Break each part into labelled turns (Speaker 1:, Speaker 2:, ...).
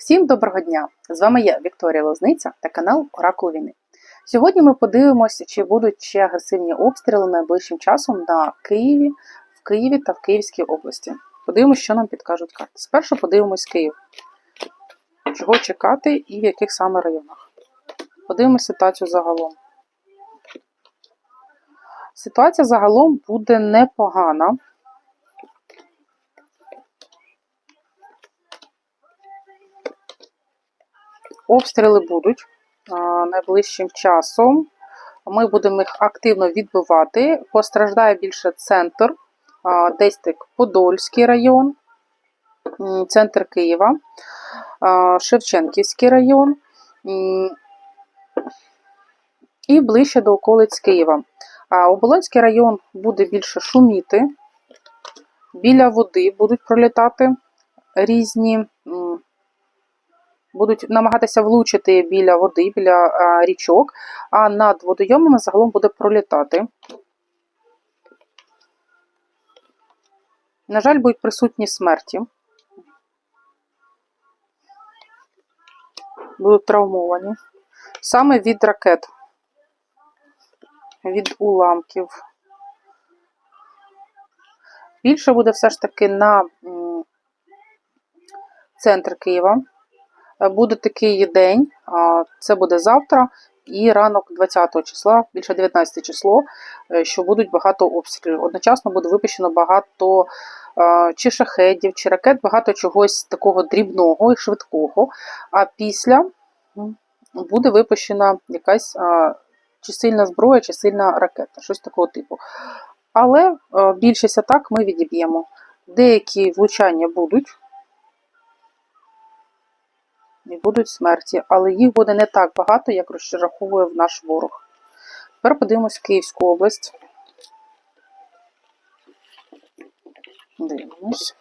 Speaker 1: Всім доброго дня! З вами я, Вікторія Лозниця та канал Оракул Війни. Сьогодні ми подивимося, чи будуть ще агресивні обстріли найближчим часом на Києві, в Києві та в Київській області. Подивимося, що нам підкажуть карти. Спершу подивимось Київ. Чого чекати і в яких саме районах. Подивимось ситуацію загалом. Ситуація загалом буде непогана. Обстріли будуть найближчим часом. Ми будемо їх активно відбивати. Постраждає більше центр, десь так Подольський район, центр Києва, Шевченківський район і ближче до околиць Києва. Оболонський район буде більше шуміти. Біля води будуть пролітати різні. Будуть намагатися влучити біля води, біля річок, а над водойомами загалом буде пролітати. На жаль, будуть присутні смерті. Будуть травмовані. Саме від ракет, від уламків. Більше буде все ж таки на центр Києва. Буде такий день, це буде завтра і ранок 20 числа, більше 19 число, е, що будуть багато обстрілів. Одночасно буде випущено багато а, чи шахедів, чи ракет, багато чогось такого дрібного і швидкого. А після буде випущена якась чи сильна зброя, чи сильна ракета, щось такого типу. Але більшість атак ми відіб'ємо. Деякі влучання будуть і будуть смерті, але їх буде не так багато, як розраховує в наш ворог. Тепер подивимось Київську область. Дивимось.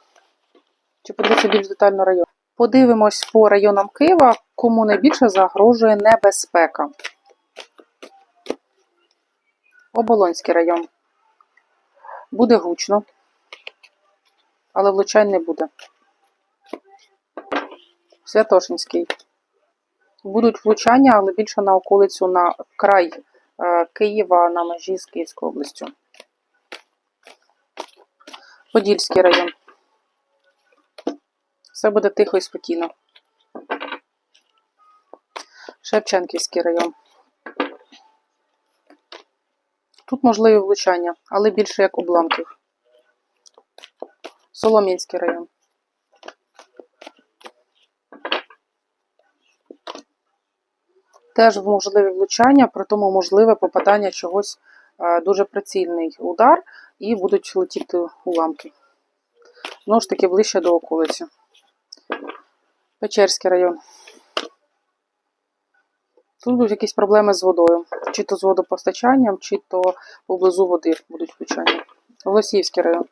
Speaker 1: Чи подивимося більш детально район? Подивимось по районам Києва, кому найбільше загрожує небезпека. Оболонський район. Буде гучно, але влучань не буде. Святошинський. Будуть влучання, але більше на околицю на край е, Києва на межі з Київською областю. Подільський район. Все буде тихо і спокійно. Шевченківський район. Тут можливі влучання, але більше як обламків. Солом'янський район. Теж можливі влучання, при тому можливе попадання чогось е, дуже прицільний удар, і будуть летіти уламки. Знову ж таки, ближче до околиці. Печерський район. Тут будуть якісь проблеми з водою. Чи то з водопостачанням, чи то поблизу води будуть влучання. Голосіївський район.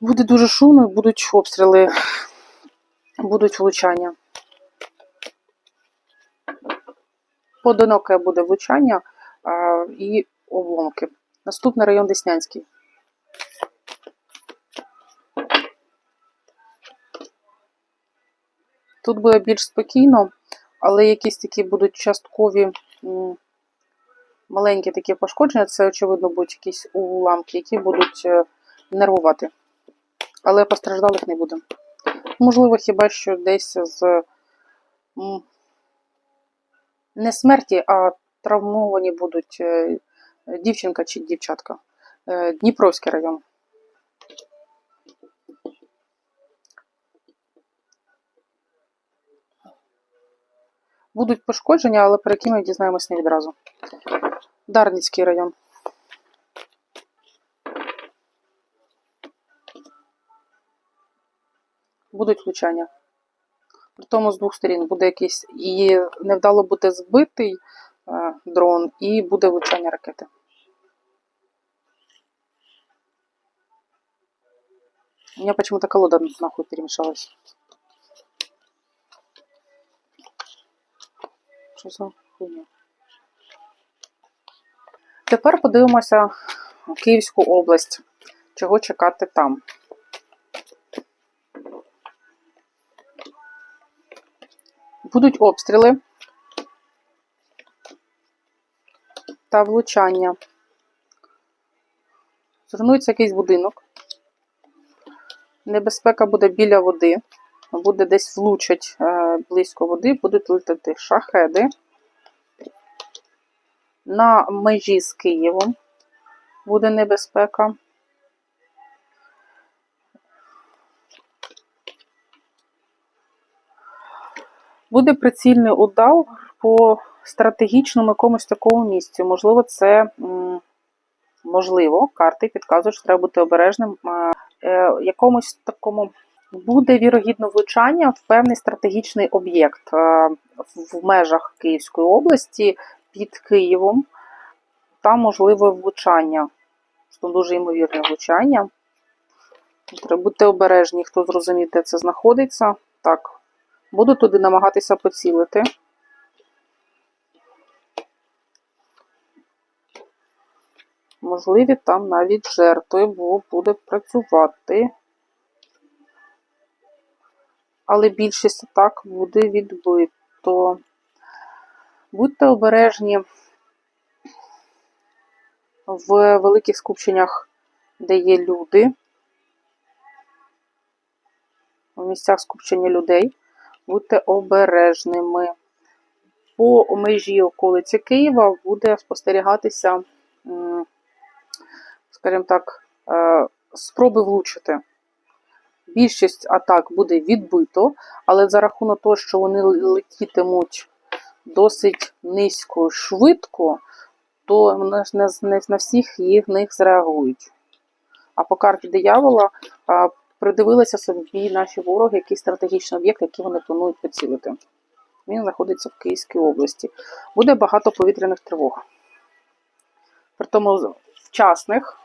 Speaker 1: Буде дуже шумно, будуть обстріли, будуть влучання. Поодиноке буде влучання і обломки. Наступний район Деснянський. Тут буде більш спокійно, але якісь такі будуть часткові маленькі такі пошкодження. Це, очевидно, будуть якісь уламки, які будуть е, нервувати. Але постраждалих не буде. Можливо, хіба що десь з. Не смерті, а травмовані будуть е, дівчинка чи дівчатка. Е, Дніпровський район. Будуть пошкодження, але про які ми дізнаємось не відразу. Дарницький район. Будуть влучання. При тому з двох сторін буде якийсь і невдало буде збитий е, дрон, і буде влучання ракети. У меня почему-то колода нахуй перемешалась. Що за хуйня? Тепер подивимося Київську область. Чого чекати там? Будуть обстріли та влучання. Зруйнується якийсь будинок. Небезпека буде біля води. Буде десь влучать е, близько води, будуть летати шахеди. На межі з Києвом буде небезпека. Буде прицільний удар по стратегічному якомусь такому місцю. Можливо, це можливо, карти підказують, що треба бути обережним. Е, якомусь такому буде вірогідно влучання в певний стратегічний об'єкт е, в межах Київської області під Києвом. Там можливе влучання. Це дуже ймовірне влучання. Треба бути обережні, хто зрозуміє, де це знаходиться. Так, буду туди намагатися поцілити. Можливі там навіть жертви, бо буде працювати. Але більшість атак буде відбито. Будьте обережні в великих скупченнях, де є люди, в місцях скупчення людей. Будьте обережними. По межі околиці Києва буде спостерігатися, скажімо так, е, спроби влучити. Більшість атак буде відбито, але за рахунок того, що вони летітимуть досить низько швидко, то на всіх їх них зреагують. А по карті диявола придивилися собі наші вороги, який стратегічний об'єкт, який вони планують поцілити. Він знаходиться в Київській області. Буде багато повітряних тривог. При тому вчасних,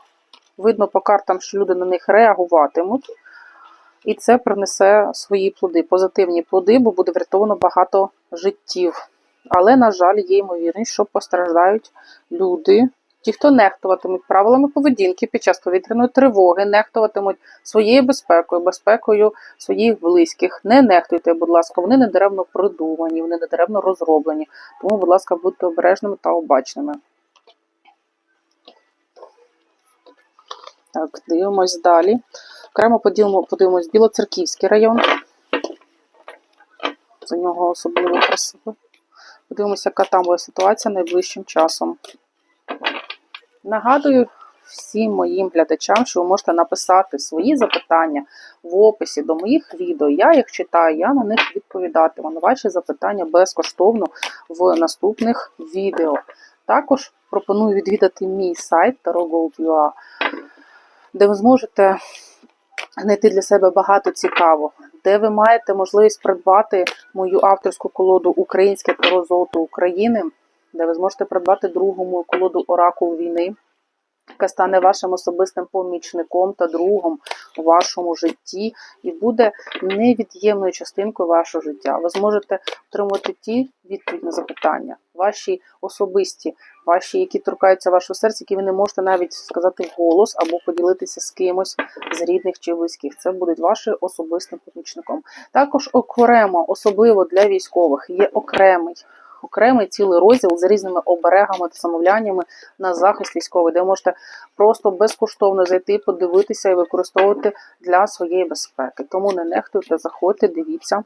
Speaker 1: видно по картам, що люди на них реагуватимуть. І це принесе свої плоди, позитивні плоди, бо буде врятовано багато життів. Але, на жаль, є ймовірність, що постраждають люди, ті, хто нехтуватимуть правилами поведінки під час повітряної тривоги, нехтуватимуть своєю безпекою, безпекою своїх близьких. Не нехтуйте, будь ласка, вони не даремно придумані, вони не даремно розроблені. Тому, будь ласка, будьте обережними та обачними. Так, дивимось далі. Окремо поділимо, подивимось Білоцерківський район. За нього особливо красиво. Подивимося, яка там буде ситуація найближчим часом. Нагадую всім моїм глядачам, що ви можете написати свої запитання в описі до моїх відео. Я їх читаю, я на них відповідатиму на ваші запитання безкоштовно в наступних відео. Також пропоную відвідати мій сайт tarotgold.ua, де ви зможете знайти для себе багато цікавого, де ви маєте можливість придбати мою авторську колоду Українське таро золото України, де ви зможете придбати другу мою колоду Оракул війни, яка стане вашим особистим помічником та другом у вашому житті і буде невід'ємною частинкою вашого життя. Ви зможете отримати ті відповіді на запитання, ваші особисті, ваші, які торкаються вашого серця, які ви не можете навіть сказати вголос або поділитися з кимось з рідних чи близьких. Це будуть вашим особистим помічником. Також окремо, особливо для військових, є окремий. Окремий цілий розділ з різними оберегами та замовляннями на захист військовий, де ви можете просто безкоштовно зайти, подивитися і використовувати для своєї безпеки. Тому не нехтуйте, заходьте, дивіться.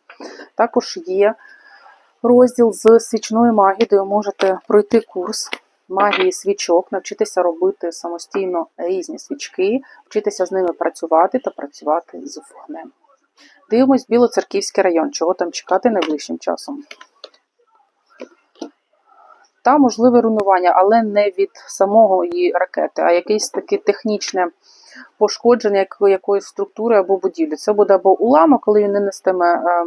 Speaker 1: Також є розділ з свічної магії, де ви можете пройти курс магії свічок, навчитися робити самостійно різні свічки, вчитися з ними працювати та працювати з вогнем. Дивимось Білоцерківський район, чого там чекати найближчим часом. Та можливе руйнування, але не від самого її ракети, а якесь таке технічне пошкодження якоїсь структури або будівлі. Це буде або уламок, коли він не нестиме е,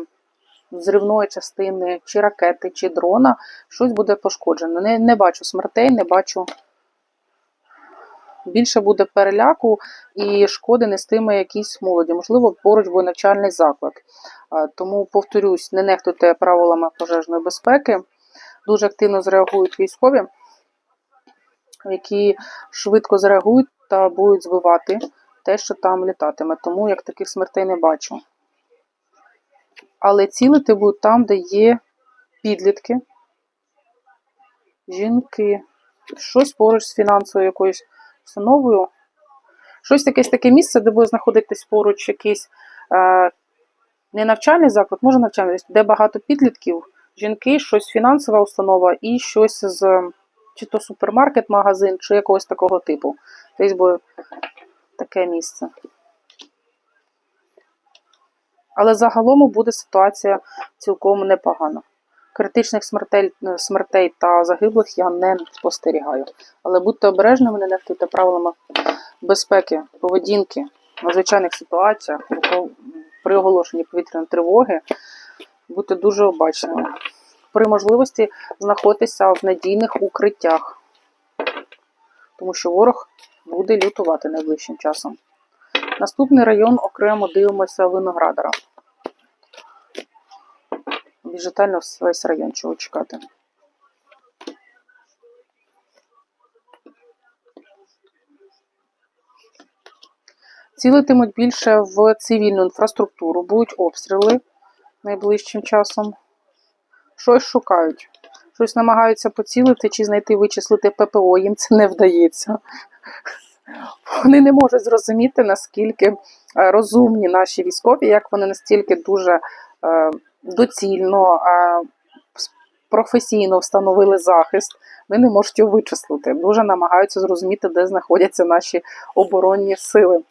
Speaker 1: зривної частини, чи ракети, чи дрона, щось буде пошкоджено. Не, не бачу смертей, не бачу. Більше буде переляку і шкоди нестиме якісь молоді. Можливо, поруч буде навчальний заклад. Е, Тому, повторюсь, не нехтуйте правилами пожежної безпеки. Дуже активно зреагують військові, які швидко зреагують та будуть збивати те, що там літатиме. Тому як таких смертей не бачу. Але цілити будуть там, де є підлітки, жінки, щось поруч з фінансовою якоюсь установою. Щось якесь таке місце, де буде знаходитись поруч якийсь е, не навчальний заклад, може навчальний, де багато підлітків, жінки, щось фінансова установа і щось з чи то супермаркет, магазин, чи якогось такого типу. Тобто буде таке місце. Але загалом буде ситуація цілком непогана. Критичних смертей, смертей та загиблих я не спостерігаю. Але будьте обережними, не нехтуйте правилами безпеки, поведінки в надзвичайних ситуаціях, при оголошенні повітряної тривоги. Будьте дуже обачними. При можливості знаходьтеся в надійних укриттях, тому що ворог буде лютувати найближчим часом. Наступний район окремо дивимося виноградара. Біжетально весь район чого чекати. Цілитимуть більше в цивільну інфраструктуру, будуть обстріли найближчим часом. Щось шукають, щось намагаються поцілити чи знайти, вичислити ППО, їм це не вдається. Вони не можуть зрозуміти, наскільки е, розумні наші військові, як вони настільки дуже е, доцільно, е, професійно встановили захист, вони не можуть його вичислити. Дуже намагаються зрозуміти, де знаходяться наші оборонні сили.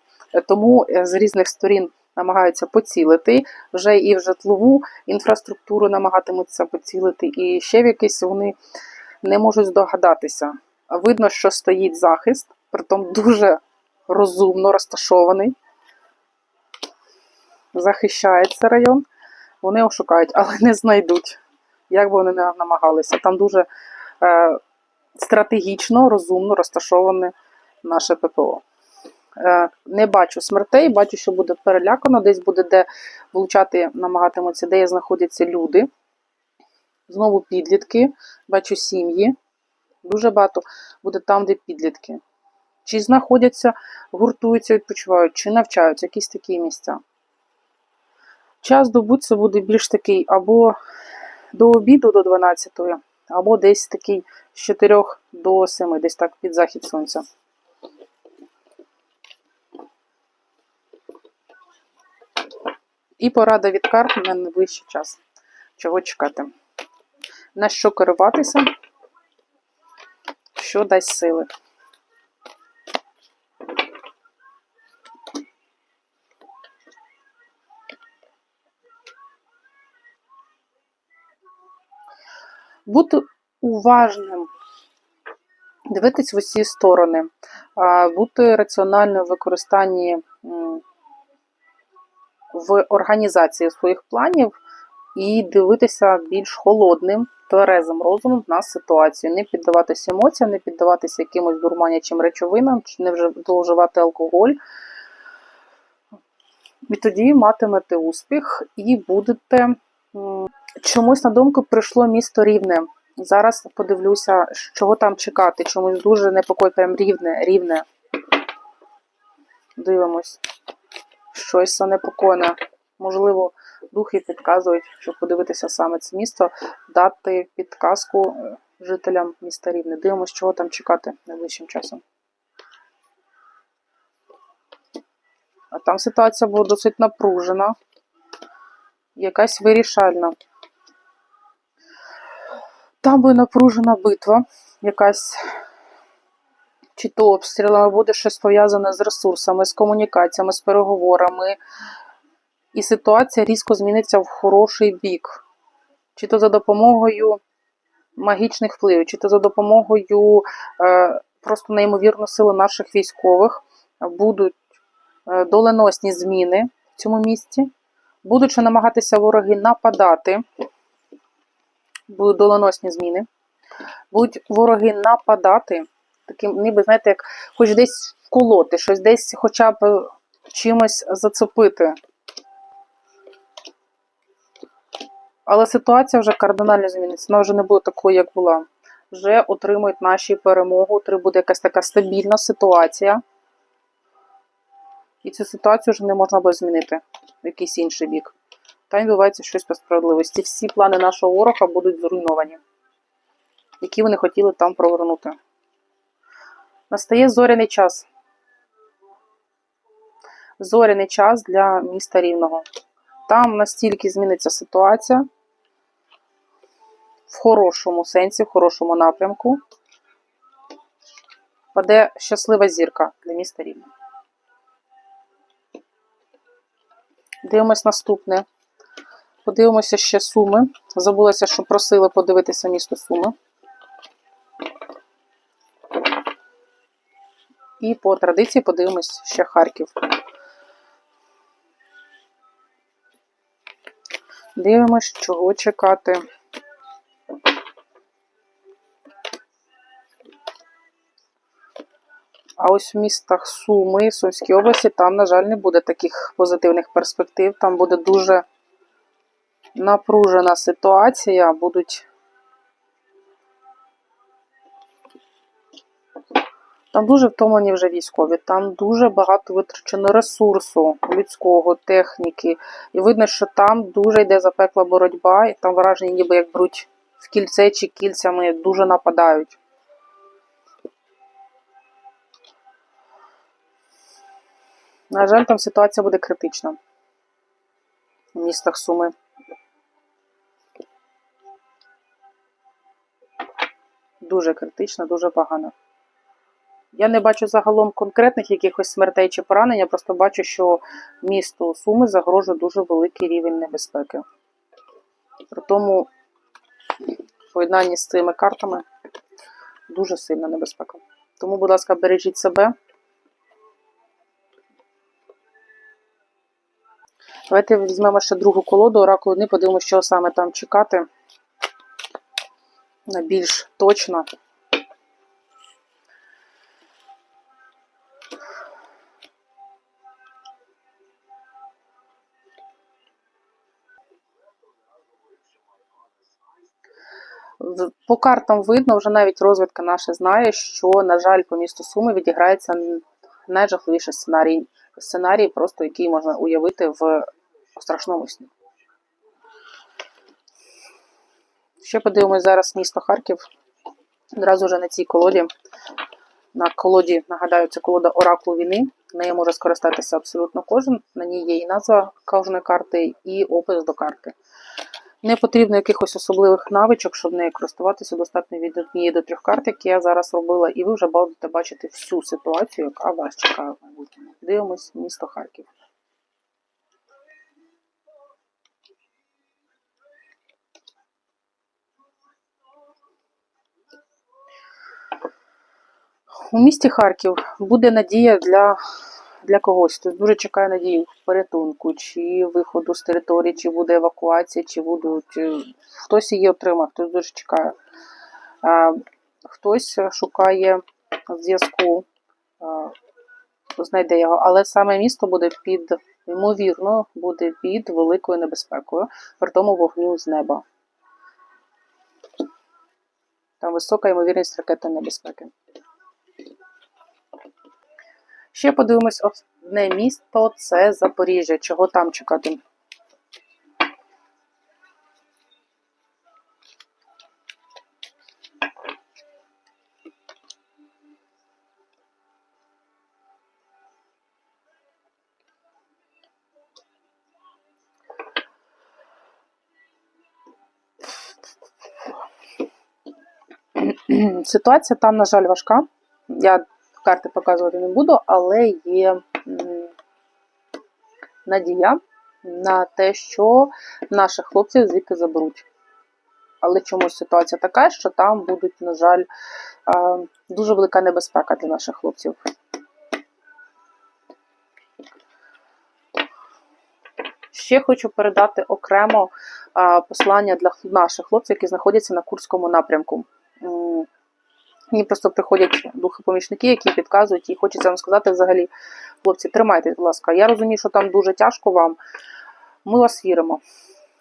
Speaker 1: Тому з різних сторін намагаються поцілити вже і в житлову інфраструктуру намагатимуться поцілити, і ще в якісь вони не можуть здогадатися. Видно, що стоїть захист, притом дуже розумно розташований. Захищається район, вони його шукають, але не знайдуть, як би вони не намагалися. Там дуже е, стратегічно, розумно розташоване наше ППО. Е, не бачу смертей, бачу, що буде перелякано, десь буде де влучати, намагатимуться, де знаходяться люди. Знову підлітки, бачу сім'ї. Дуже багато буде там, де підлітки. Чи знаходяться, гуртуються, відпочивають, чи навчаються, якісь такі місця. Час добу це буде більш такий або до обіду до 12, або десь такий з 4 до 7, десь так під захід сонця. І порада від карт на найближчий час. Чого чекати? На що керуватися, що дасть сили. Бути уважним, дивитись в усі сторони, бути раціональним в використанні в організації своїх планів і дивитися більш холодним, тверезим розумом на ситуацію, не піддаватися емоціям, не піддаватися якимось дурманячим речовинам, не вживати алкоголь. І тоді матимете успіх і будете. Чомусь на думку прийшло місто рівне. Зараз подивлюся, чого там чекати. Чомусь дуже непокой, прям рівне, рівне. Дивимось щось занепокоєне. Можливо, духи підказують, щоб подивитися саме це місто, дати підказку е, жителям міста Рівне. Дивимося, чого там чекати найближчим часом. А там ситуація була досить напружена, якась вирішальна. Там буде напружена битва, якась чи то обстрілами буде щось пов'язане з ресурсами, з комунікаціями, з переговорами. І ситуація різко зміниться в хороший бік. Чи то за допомогою магічних впливів, чи то за допомогою е, просто неймовірно сили наших військових будуть е, доленосні зміни в цьому місці. Будучи намагатися вороги нападати, будуть доленосні зміни. Будуть вороги нападати таким, ніби, знаєте, як хоч десь вколоти, щось десь хоча б чимось зацепити. Але ситуація вже кардинально зміниться. Вона вже не буде такою, як була. Вже отримують наші перемогу, буде якась така стабільна ситуація. І цю ситуацію вже не можна буде змінити в якийсь інший бік. Там відбувається щось по справедливості. Всі плани нашого ворога будуть зруйновані, які вони хотіли там провернути. Настає зоряний час. Зоряний час для міста Рівного. Там настільки зміниться ситуація в хорошому сенсі, в хорошому напрямку. Паде щаслива зірка для міста Рівне. Дивимось наступне. Подивимося ще суми. Забулася, що просили подивитися місто Суми. І по традиції подивимось ще Харків. Дивимось, чого чекати. А ось в містах Суми, Сумській області, там, на жаль, не буде таких позитивних перспектив. Там буде дуже напружена ситуація, будуть. Там дуже втомлені вже військові, там дуже багато витрачено ресурсу людського, техніки. І видно, що там дуже йде запекла боротьба, і там враження, ніби як беруть в кільце чи кільцями, дуже нападають. На жаль, там ситуація буде критична в містах Суми. Дуже критична, дуже погана. Я не бачу загалом конкретних якихось смертей чи поранень, просто бачу, що місту Суми загрожує дуже великий рівень небезпеки. При тому, в поєднанні з цими картами дуже сильна небезпека. Тому, будь ласка, бережіть себе. Давайте візьмемо ще другу колоду Оракул Луни, подивимося, що саме там чекати. Більш точно. По картам видно, вже навіть розвідка наша знає, що, на жаль, по місту Суми відіграється найжахливіший сценарій, сценарій, просто який можна уявити в страшному сні. Ще подивимось зараз місто Харків. Одразу вже на цій колоді. На колоді, нагадаю, це колода Оракул війни. Нею може скористатися абсолютно кожен. На ній є і назва кожної карти, і опис до карти. Не потрібно якихось особливих навичок, щоб нею користуватися. Достатньо від однієї до трьох карт, які я зараз робила, і ви вже будете бачити всю ситуацію, яка вас чекає в майбутньому. Дивимось місто Харків. У місті Харків буде надія для, для когось. Хтось дуже чекає надію порятунку, чи виходу з території, чи буде евакуація, чи будуть. е, Хтось її отримав, хтось дуже чекає. Хтось шукає зв'язку, знайде його, але саме місто буде під, ймовірно, буде під великою небезпекою, при тому вогню з неба. Там висока ймовірність ракетної небезпеки. Ще подивимось одне місто це Запоріжжя. Чого там чекати? Ситуація там, на жаль, важка. Я карти показувати не буду, але є надія на те, що наших хлопців звідти заберуть. Але чомусь ситуація така, що там будуть, на жаль, дуже велика небезпека для наших хлопців. Ще хочу передати окремо послання для наших хлопців, які знаходяться на Курському напрямку. Мені просто приходять духи-помічники, які підказують, і хочеться вам сказати взагалі, хлопці, тримайтесь, будь ласка. Я розумію, що там дуже тяжко вам. Ми вас віримо.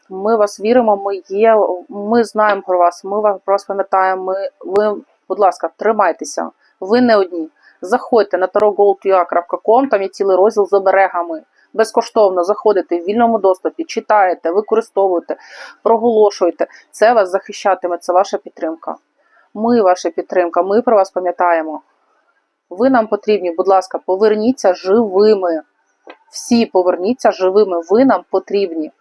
Speaker 1: Ми вас віримо, ми є, ми знаємо про вас, ми вас про вас пам'ятаємо. Ми, ви, будь ласка, тримайтеся. Ви не одні. Заходьте на tarotgoldua.com, там є цілий розділ з оберегами. безкоштовно заходите в вільному доступі, читаєте, використовуєте, проголошуєте. Це вас захищатиме, це ваша підтримка. Ми ваша підтримка, ми про вас пам'ятаємо. Ви нам потрібні, будь ласка, поверніться живими. Всі поверніться живими. Ви нам потрібні.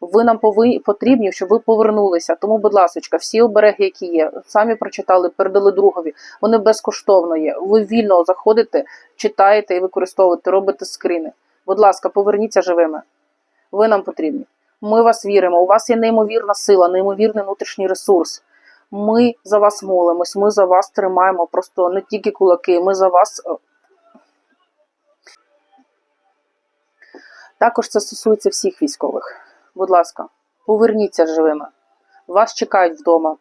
Speaker 1: Ви нам потрібні, щоб ви повернулися. Тому, будь ласка, всі обереги, які є, самі прочитали, передали другові. Вони безкоштовно є. Ви вільно заходите, читаєте і використовуєте, робите скріни. Будь ласка, поверніться живими. Ви нам потрібні. Ми вас віримо. У вас є неймовірна сила, неймовірний внутрішній ресурс. Ми за вас молимось, ми за вас тримаємо просто не тільки кулаки, ми за вас. е, Також це стосується всіх військових. Будь ласка, поверніться живими. Вас чекають вдома.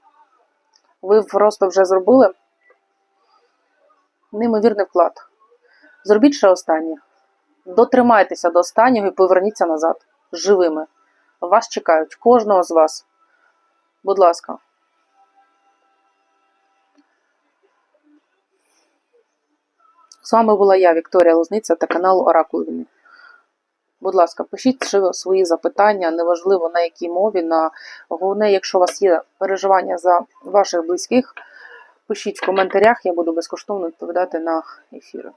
Speaker 1: Ви просто вже зробили неймовірний вклад. Зробіть ще останнє. Дотримайтеся до останнього і поверніться назад живими. Вас чекають, кожного з вас. Будь ласка. З вами була я, Вікторія Лозниця та канал Оракул. Будь ласка, пишіть свої запитання, неважливо на якій мові. На... Головне, якщо у вас є переживання за ваших близьких, пишіть в коментарях, я буду безкоштовно відповідати на ефіри.